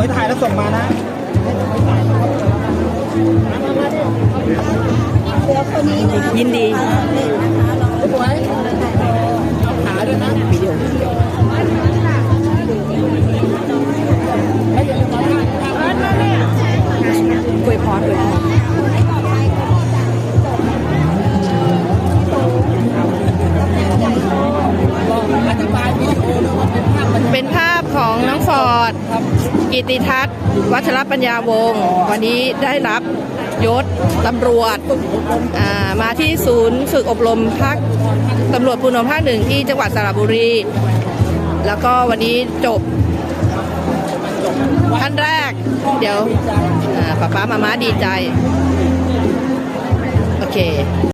วยถ่ายแล้วส่งมานะยินดีหวยขาด้วยนะ จกิติทัศน์ วัชรปัญญาวงศ์วันนี้ได้รับยศตำรวจอ่ามาที่ศูนย์ฝึกอบรมภาคตำรวจภูนภาคหนึ่งที่จังหวัดสระบุรี แล้วก็วันนี้จบท่านแรก เดี๋ยวอ่าป๊าป๊ามาม้าดีใจ โอเค